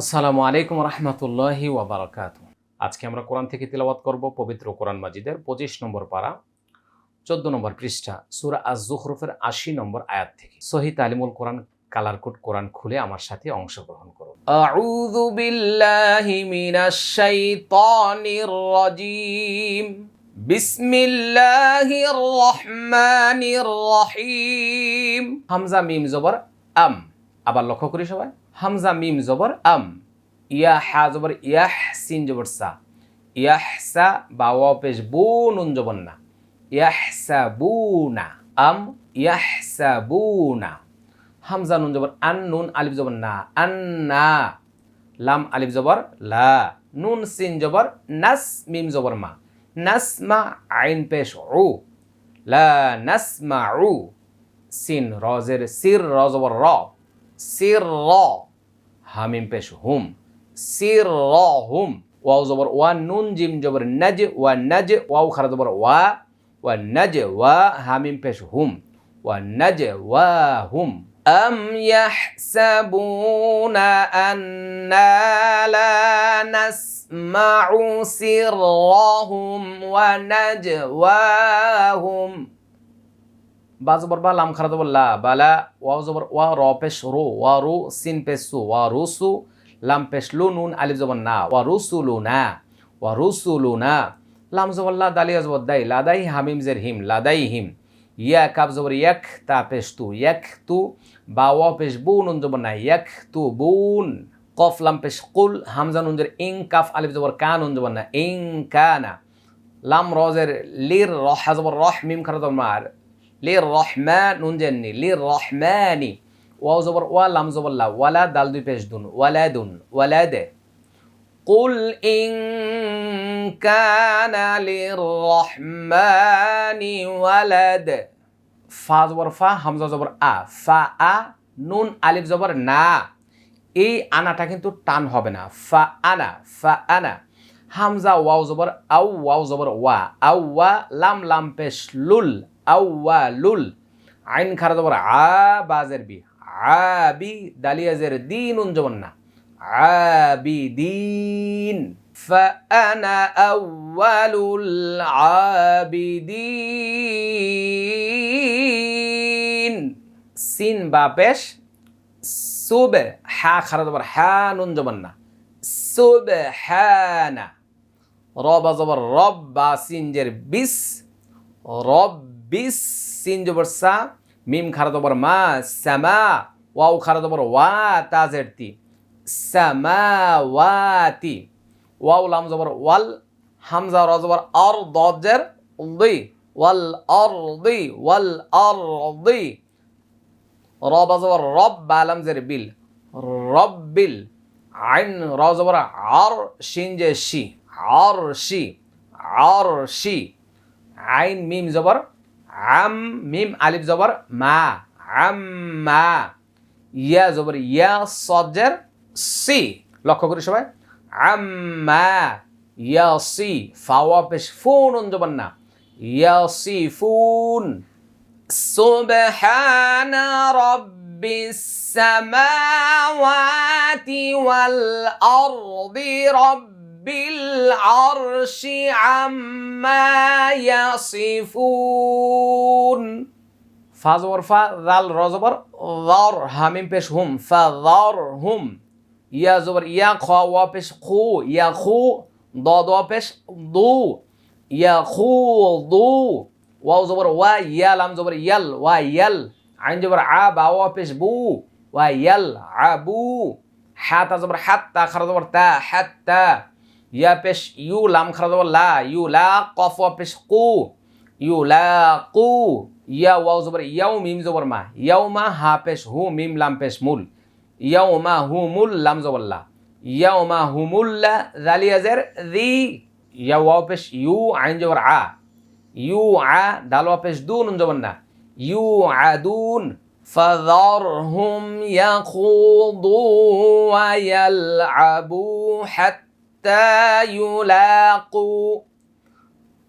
আসসালামু আলাইকুম রহমতুল্লাহি ওবরাকাত আজকে আমরা কোরআন থেকে তিলাওয়াত করব পবিত্র কোরআন মাজিদের পঁচিশ নম্বর পারা চোদ্দ নম্বর পৃষ্ঠা সুরা আজ জুহরুফের আশি নম্বর আয়াত থেকে। সহি তালিমুল কোরআন কালার কোড কোরআন খুলে আমার সাথে অংশগ্রহণ করো আউযু বিল্লাহি মিনাশ শাইতানির রাজিম। বিসমিল্লাহির রহমানির রহিম। হামজা মিম জবর আম। আবার লক্ষ্য করি সবাই। হামজা মিম জবর আম, ইয়া হা জবর ইয়াহ সিন জবর সা। ইয়াহ সা বা ওয়া পেশ বু, নুন জবর না। ইয়াহ সা বু না। আম ইয়াহ সা বু না। হামজা নুন জবর, আন নুন আলিফ জবর না। আন না। লাম আলিফ জবর, লা। নুন সিন জবর, নাস মিম জবর মা। নাসমা আইন পেশ উ। লা নাসমা উ। সিন রজের সির র জবর র। সির র। হামিম পেশ হুম সির র হুম ওয়াও জবর ওয়া নুন জিম জবর নজ ওয়া নজ ওয়াও খারা জবর ওয়া ওয়া নজ ওয়া হামিম পেশ হুম ওয়া নজ ওয়া হুম أم يحسبون أنا لا نسمع سرهم ونجواهم বা জবর বা লাম খারা জবর লা বালা, ওয়াও জবর, ওয়া, র পেশ রো ওয়া রু, সিন পেশ সু ওয়া রুসু লাম পেশ লু নুন, আলিফ জবর না, ওয়া রুসুলু না, ওয়া রুসুলু না, লাম জবর লা, দালিয়া জবর দাই লাদাই হামিম জের হিম লাদাই হিম, ইয়া কাব জবর ইয়াক তা পেশ তু ইয়াক তু, বা ওয়া পেশ বু, নুন জবর না, ইয়াক তু, বুন, কফ, লাম পেশ কুল, হামজা, নুন জের ইং, কাফ, আলিফ জবর কা, নুন জবর না, ইং, কা, না, লাম রজের লির রহ জবর রহ মিম খারা জবর মার লির রহমান নুন জেননি লির রহমানি ওয়াও জবর ওয়া লাম জবর লা ওয়ালা দাল দুই পেশ দুন ওয়ালাদুন ওয়ালাদে قل إن كان للرحمن ولد ফা জবর ফা হামজা জবর আ ফা আ নুন আলিফ জবর না এই আনাটা কিন্তু টান হবে না ফা আনা ফা আনা হামজা ওয়াও জবর আউ ওয়াও জবর ওয়া আউ ওয়া লাম লাম পেশ লুল আউ ওয়া লুল আইন খারা জবর আ বাজের বি আবি দালিয়াজের দিন উন জবর না عابدين فأنا أول العابدين সিন বা পেশ সুবে হা খারা জবর হা নুন জবর না সুবে হানা রব জবর রব বা সিনজের বিস রব বিস সিন জবর সা, মিম খারা মা সামা ওয়াও খারা জবর ওয়া তাজের তি। সামাওয়াতি ওয়াও লাম জবর ওয়াল, হামজা র জবর আর দজের দি। ওয়াল আর দি, ওয়াল আর দি। রব জবর রব বালাম জের বিল। রব্বিল আইন র জবর আর শিন যে শি আর শি আর শি আইন মিম জবর আম মিম আলিফ জবর মা আম মা ইয়া জবর ইয়া সজের সি লক্ষ্য করি সবাই আম্মা ইয়াসি ফাওয়া পেশ ফুন জবান না ইয়াসি ফুন سبحان رب السماوات والأرض رب العرش عما يصفون ফা জবর ফা জাল র জবর দর হামিম পেশ হুম ফা দর হুম ইয়া জবর ইয়া খ ওয়া পেশ খু ইয়া খু দ দ পেশ দু ইয়া খু দু ওয়াও জবর ওয়া ইয়া লাম জবর ইয়াল ওয়া ইয়াল আইন জবর আ বা ওয়া পেশ বু ওয়া ইয়াল আবু হাতা জবর হাত্তা খারা জবর তা হাত্তা ইয়া পেশ ইউ লাম খারা জবর লা ইউ লা কফ ওয়া পেশ কু ইউ লা কু ইয়া ওয়াও জবর ইয়াও মিম জবর মা ইয়াও মা হা পেশ হু মিম লাম পেশ মুল ইয়াও মা হু মুল লাম জবর লা ইয়াও মা হু মুল্লা জালিয়াজের দি ইয়া ওয়াও পেশ ইউ আইন জবর আ ইউ আ দাল ওয়া পেশ দুন জবর না ইউ আদুন فذرهم يخوضوا ويلعبوا حتى يلاقوا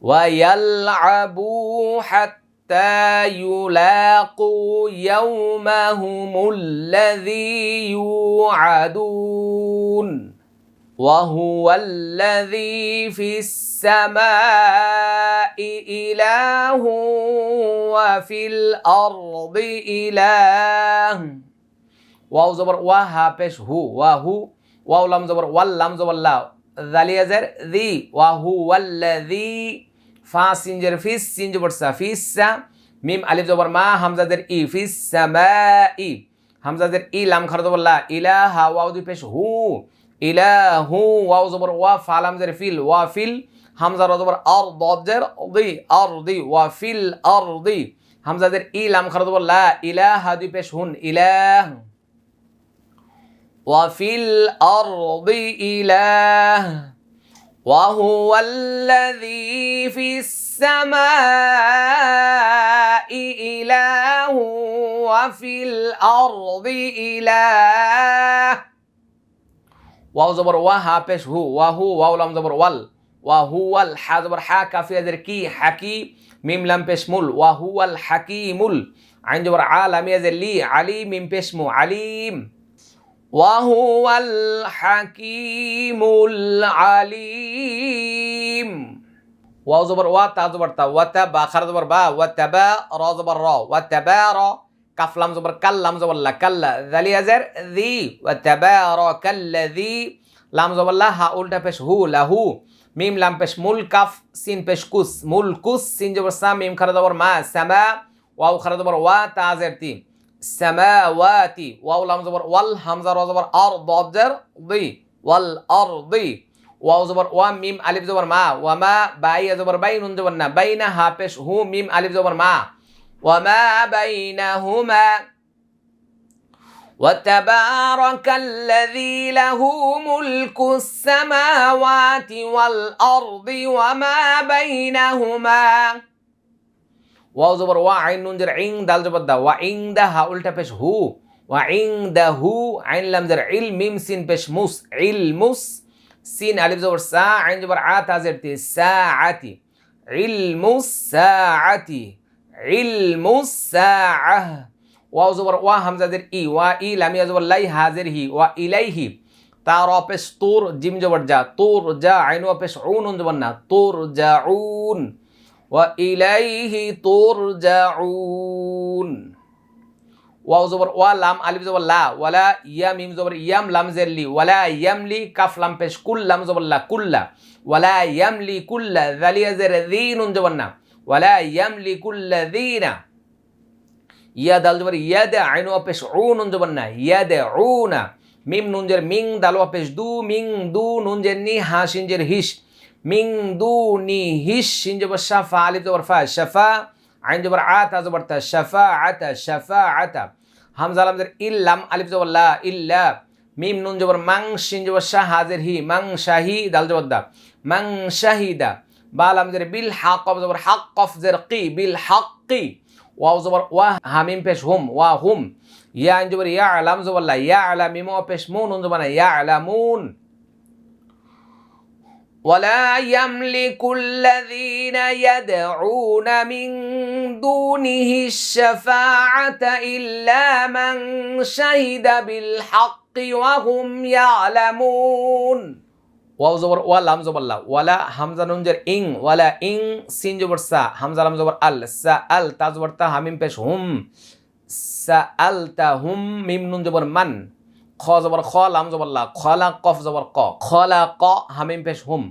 ويلعبوا حتى يلاقوا يومهم الذي يوعدون وهو الذي في السماء إله وفي الأرض إله. واو زبر وها بيش هو وهو واو لام زبر واللام زبر الله লাম জালিয়া জের দি ওয়া হু ওয়াল্লাযী ফা সিনজের ফিস সিন জবর সা ফিস মিম আলিফ জবর মা, হামজাদের ই ফিস সামাই হামজাদের ই লাম খার জবর লা ইলাহা ওয়াও দুই পেশ হু, ইলাহু ওয়াও জবর ওয়া ফা লাম জের ফিল ওয়া ফিল, হামজা র জবর আর দদ জের দি, আর দি, ওয়া ফিল আর দি। হামজাদের ই লাম খার জবর লা ইলাহা দুই পেশ হুন, ইলাহ। وفي الأرض إله وهو الذي في السماء إله وفي الأرض إله. واو زبر وها بش هو وهو واو لام زبر وال وهو الح زبر حا كافية زر كي حكي ميم لام بش مل وهو الحكيم عين زبر عالم يزر لي علي ميم بش مو عليم. وهو الحكيم العليم. واو زبر وا تا زبر تا وتبا خر زبر با وتبا را زبر را وتبارا كف لام زبر كل لام زبر لا كل ذلي زر ذي وتبارك الذي لام زبر لا ها الٹا پیش هو له ميم لام مول كف سين پیش كوس مول كوس سين زبر سام ميم خر زبر ما سما واو خر زبر وا تا زر تي সামাওয়াতি ওয়াও লাম জবর ওয়াল হামজা র জবর আর দদ জের দি ওয়াল আর দি ওয়াও জবর ওয়া মিম আলিফ জবর মা ওয়া মা বাই জবর বাই নুন জবর না বাইনা হা পেশ হু মিম আলিফ জবর মা ওয়া মা বাইনাহুমা وتبارك الذي له ملك السماوات والأرض وما بينهما ওয়াও জবর, ওয়া আইন নুন জের ইং, দাল জবর দা, ওয়া ইং দা হা, উল্টা পেশ হু, ওয়া ইং দা হু, আইন লাম জের ইল, মিম সিন পেশ মুস, ইল মুস, সিন আলিফ জবর সা, আইন জবর আ, তা জের তি, সা আতি ইল মুস, সা আতি ইল মুস, সা আহ ওয়াও জবর, ওয়া হামজাদের ই, ওয়া ই লামিয়া জবর লাই হাজের হি, ওয়া ইলাইহি তার অপেশ তোর, জিম জবর যা, তোর যা, আইন অপেশ উন জবর না, তোর যা উন ইলাইহি তুরজাউন। ওয়াও জবর, ওয়া লাম আলিফ জবর লা, ওয়ালা ইয়াম মিম জবর ইয়াম লাম জের লি, ওয়ালা ইয়াম লি কাফ লাম পেশ কুল লাম জবর লা কুল্লা, ওয়ালা ইয়াম লি কুল্লা জালিয়া জের দি নুন জবর না, ওয়ালা ইয়াম লি কুল্লা দি না ইয়া দাল জবর ইয়া দে আইন ওয়া পেশ উ নুন জবর না ইয়া দে উ না মিম নুন জের মিং দাল ওয়া পেশ দু, মিং দু, নুন জের নি, হা সিন জের হিস মিং দুনি হিস শিন জবর শাফা আলিফ জবর ফা শাফা আইন জবর আতা জবর তা শাফা আতা শাফা আতা হামজা লাম জের ইল্লাম আলিফ জবর ইল্লা মিম নুন জবর মাং শিন জবর শাহ হাজের হি মাং শাহি দাল জবর দা মাং শাহিদা বা লাম জের বিল হাক কফ জবর হাক কফ জের কি বিল হাক্কি ওয়াও জবর ওয়া হামিম পেশ হুম ওয়া হুম ইয়া আইন জবর ইয়া আলাম জবর লা ইয়া আলা মিম পেশ মুন নুন জবর না ইয়া আলামুন ولا يملك الذين يدعون من دونه الشفاعة إلا من شهد بالحق وهم يعلمون ওয়াও জবর ওয়া লাম জবর লা ওয়ালা হামজা নুন জের ইং ওয়ালা ইং সিন জবর সা হামজা লাম জবর আল সা আল তা জবর তা হামিম পেশ হুম সা আল তা হুম মিম নুন জবর মান খ জবর খ, লাম জবর লা খলা কফ জবর ক খলা ক, হামিম পেশ হুম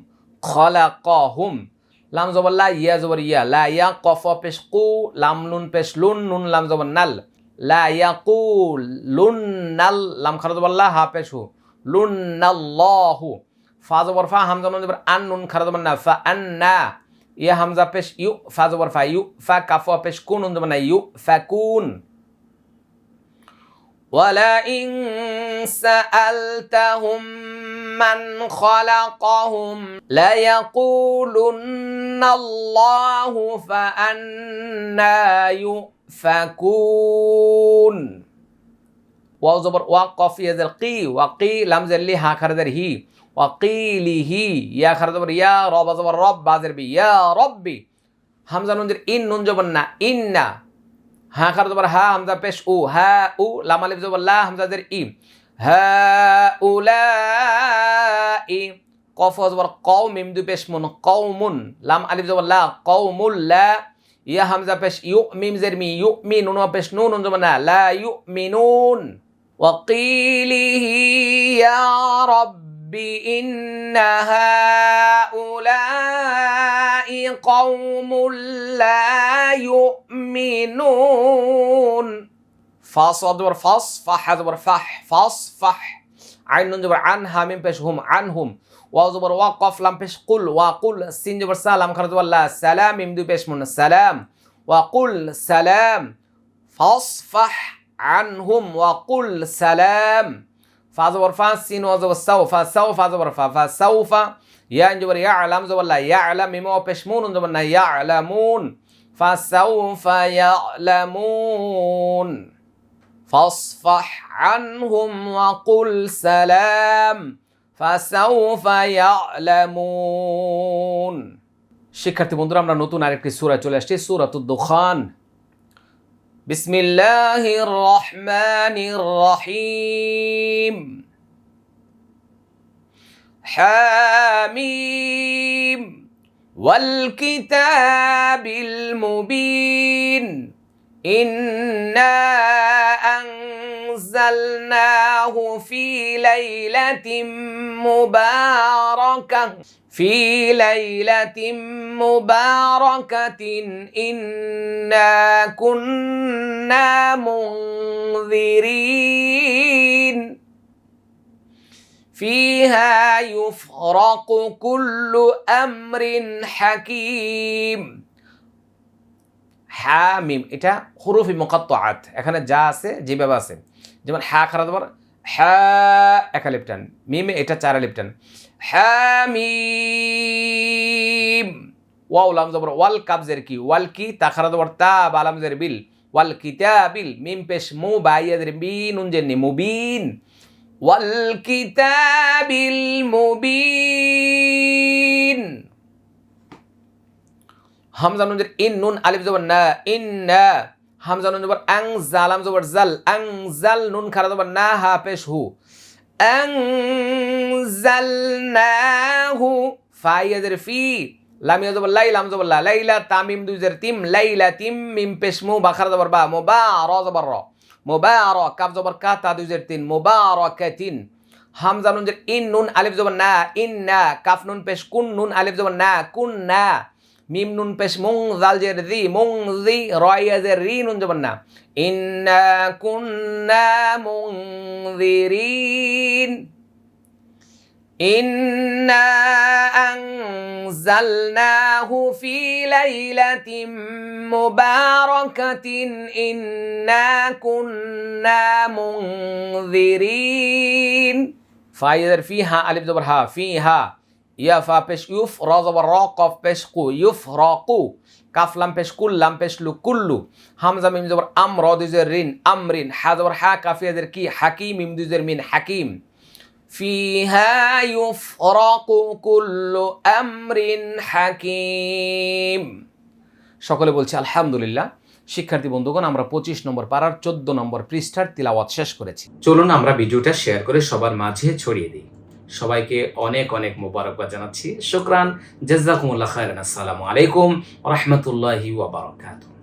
খলা ক, হুম, লাম জবর লা, ইয়া জবর ইয়া, লা ইয়া কফ পেশ কু, লাম নুন পেশ লুন, নুন লাম জবর নাল, লা ইয়া কু, লুন নাল, লাম খারা জবর লা, হা পেশ হু, লুন নাল্লাহু ফা জবর ফা হামজা নুন জবর আন, নুন খারা জবর না ফা আন্না ইয়া হামজা পেশ ইউ, ফা জবর ফা ইউ, ফা কাফ পেশ কুন নুন জবর না ইউ ফাকুন ولئن سألتهم من خلقهم ليقولن الله فأنا يؤفكون واو زبر وقف يزر قي وقي لم زل ها خردر هي وقيله يا خردر يا رب زبر رب بازر بي يا ربي হামজা নুন জের ইন নুন জবর না ইন্না হা খার জবর হা হামজা পেশ উ হা উ লাম আলিফ জবর লা হামজা জের ই হা উলা ই কফ জবর কও মিম দু পেশ মুন কওমুন লাম আলিফ জবর লা কওমুল লা ইয়া হামজা পেশ ইউ মিম জের মি ইউ মি নুন পেশ নুন নুন জবর না লা ইউ মিনুন وقيله يا رب إن هؤلاء قوم لا يؤمنون. فصدور فاصفح زبر فح فاصفح عين نون زبر عنها من بيش هم عنهم. واو وقف لم بش قل وقل سين زبر سلام كرد ولا سلام يمدو بش من السلام وقل سلام. فاصفح عنهم وقل سلام. فازبر فاسين وازبر سوف سوف ازبر فسوف, فسوف يا جبر يعلم زبر لا يعلم مما بشمون زبر يعلمون فسوف يعلمون فاصفح عنهم وقل سلام فسوف يعلمون শিক্ষার্থী বন্ধুরা আমরা নতুন আরেকটি সূরা চলে আসছি সূরাতুদ দুখান بسم الله الرحمن حاميم والكتاب المبين إنا أنزلناه في ليلة مباركة في ليلة مباركة إنا كنا منذرين. فيها يفرق كل أمر حكيم হামিম এটা হুরুফি মুকাত্তাআত এখানে যা আছে যেভাবে আছে যেমন হা খারা দেবার হা একা লিপটান মিমে এটা চারা লিপটান হামিম ওয়াও লাম জবর ওয়াল কাবজের কি ওয়াল কি তা খারা দেবার তা বালাম জের বিল ওয়াল কিতাবিল মিম পেশ মু বাইয়াদের বিন উনজের মুবিন কিতাবিল মুবিন হামজা নুন জের ইন নুন আলিফ জবর না, ইন না। হামজা নুন জবর আং জালাম জবর জাল, আং, জাল, নুন খারা জবর না, হা, পেশ, হু। আং জালনাহু ফাইয়াজের ফি। লাম, ইয়া জবর লাই লাম জবর লা লাইলা, তামিম দুজের তিম, লাইলা, তিম, মিম, পেশ, মু, বা, খারা জবর, বা, মো, বা, র, জবর, র। মোবারক কাব জবর কা তাদুজের তিন, মোবারকাতিন। হামজা নুন ইন নুন আলিফ জবর না, ইন না, কাফ নুন পেশ কুন নুন আলিফ জবর না, কুন না। মিম নুন পেশ মুং জাল জের জি মুং জি, রয়া জের রি নুন জবর না। ইন্না কুন্না মুং ইন্না أنزلناه في ليلة مباركة إنا كنا منذرين فايدر فيها ألف زبر ها فيها ইয়া ফা পেশ ইউফ র জবর র কফ পেশ কু ইউফ র কু কাফ লাম পেশ কুল লাম পেশ লু কুল্লু হামজা মিম জবর আম র দুজের রিন আমরিন হা জবর হা কাফিয়াদের কি হাকিম মিম দুজের মিন হাকিম ফিহা ইউফরাকু কুল্লু আমরিন হাকিম। সকলে বলছে, আলহামদুলিল্লাহ, শিক্ষার্থী বন্ধুগণ, আমরা পঁচিশ নম্বর পাড়ার চোদ্দ নম্বর পৃষ্ঠার তিলাওয়াত শেষ করেছি। চলুন আমরা ভিডিওটা শেয়ার করে সবার মাঝে ছড়িয়ে দিই। সবাইকে অনেক অনেক মোবারকবাদ জানাচ্ছি। শুক্রান, জাজাকুমুল্লাহ খায়রান। আসসালামু আলাইকুম রহমতুল্লাহি ওয়া বারাকাতুহু।